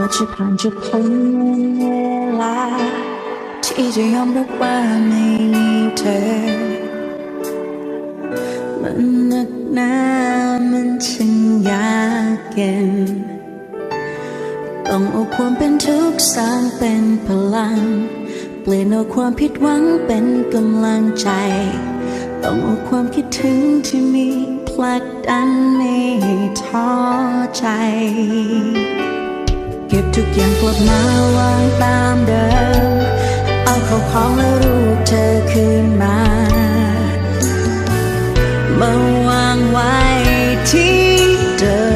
ว่าจะผ่านจะพ้นเวลาที่จะยอมรับว่าไม่มีเธอ มันหนักหนามันช่างยากเย็นต้องเอาความเป็นทุกข์สร้างเป็นพลัง เปลี่ยนเอาความผิดหวังเป็นกำลังใจ ต้องเอาความคิดถึงที่มีผลักดันไม่ท้อใจ ก็บทุกอย่างกลับมาวางตามเดิม เอาเข้าของและรูปเธอคืนมามาวางไว้ที่เดิม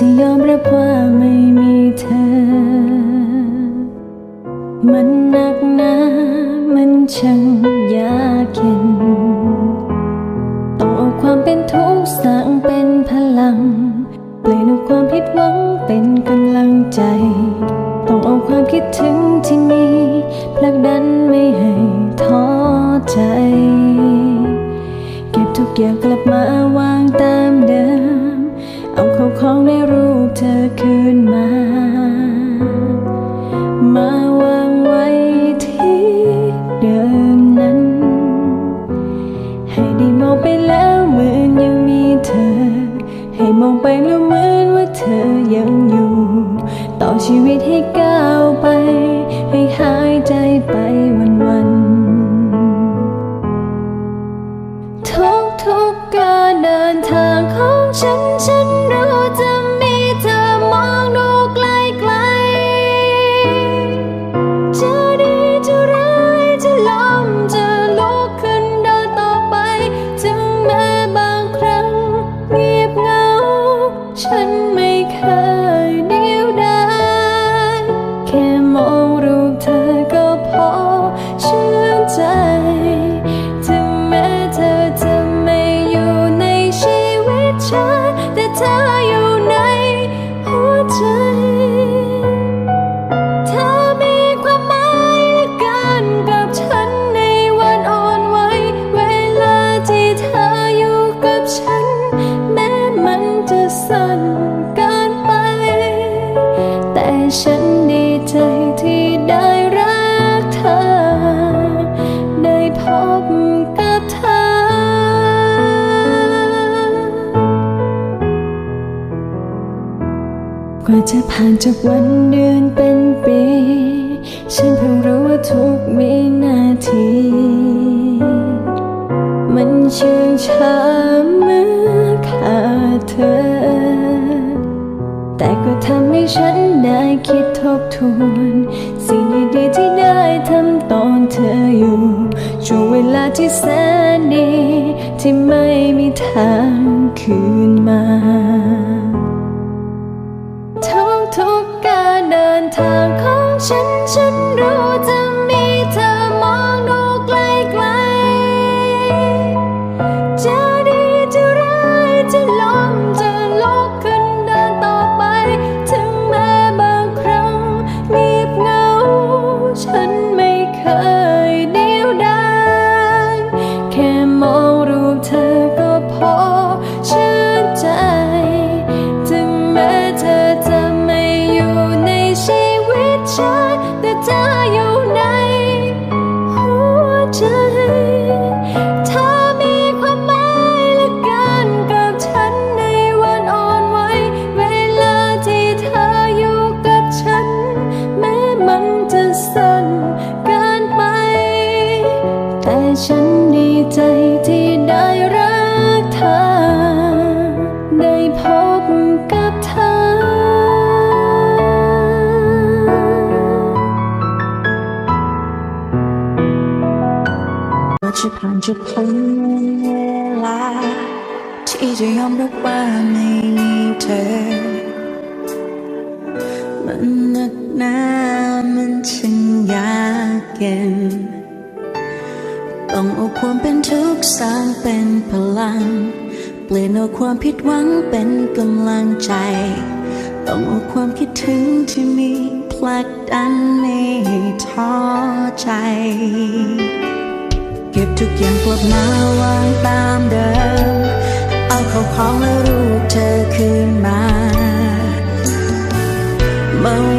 จะยอมรับว่าไม่มีเธอ มันหนักหนามันช่างยากเย็นต้องเอาความเป็นทุกข์สร้างเป็นพลัง เปลี่ยนเอาความผิดหวังเป็นกำลังใจ ต้องเอาความคิดถึงที่มีผลักดันไม่ให้ท้อใจ เก็บทุกอย่างกลับมาวางตามเดิม เอาเข้าของใน เธอคืนมา มาวางไว้ที่เดิมนั้น ให้ได้มองไปแล้วเหมือนยังมีเธอ ให้มองไปแล้วเหมือนว่าเธอยังอยู่ ต่อชีวิตให้ก้าว ชื่องช้าเมื่อขาดเธอ แต่ก็ทำให้ฉันได้คิดทบทวนสิ่งดีๆที่ได้ทำตอนเธออยู่ช่วงเวลาที่แสนดีที่ไม่มีทางคืนมาทุกทุกๆการเดินทางของฉันฉันรู้จะ ใจะพ้นเวลา ที่จะยอมรับว่าไม่มีเธอ มันหนักหนามันช่างยากเย็น ต้องเอาความเป็นทุกข์สร้างเป็นพลัง เปลี่ยนเอาความผิดหวังเป็นกำลังใจ ต้องเอาความคิดถึงที่มีผลักดันไม่ท้อใจ ก็บทุกอย่างกลับมาวางตามเดิม เอาเข้าของและรูปเธอคืนมามา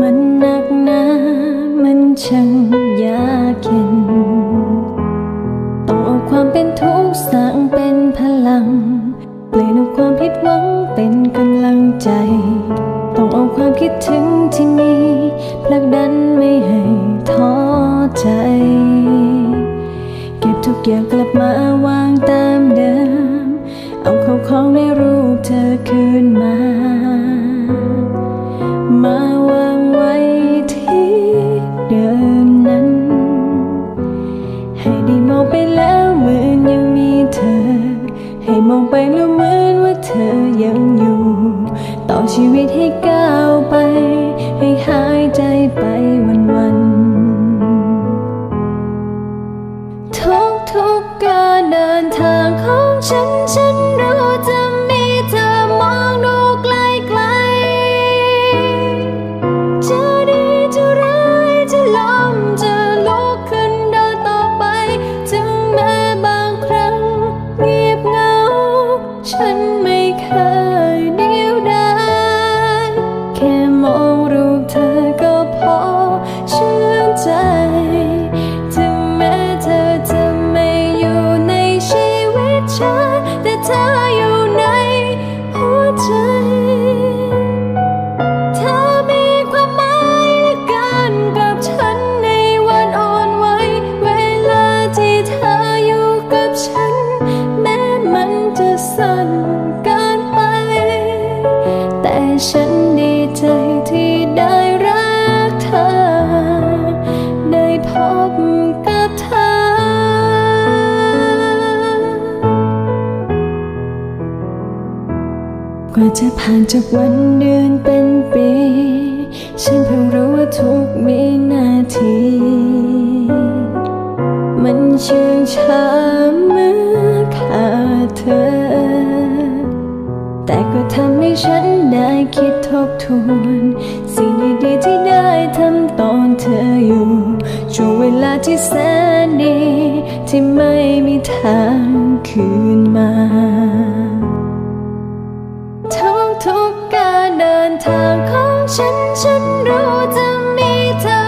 มันหนักหนามันช่างยากเย็นต้องเอาความเป็นทุกข์สร้างเป็นพลัง เปลี่ยนเอาความผิดหวังเป็นกำลังใจ ต้องเอาความคิดถึงที่มีผลักดันไม่ให้ท้อใจ เก็บทุกอย่างกลับมา ชีวิตให้ จานจากวันเดือนเป็นปี ฉันเพิ่งรู้ว่าทุกวินาที มันเชื่องช้าเมื่อขาดเธอ แต่ก็ทำให้ฉันได้คิดทบทวน สิ่งดีๆที่ได้ทำตอนเธออยู่ช่วงเวลาที่แสนดี ที่ไม่มีทางคืนมา ทางของฉัน ฉันรู้จะมีเธอ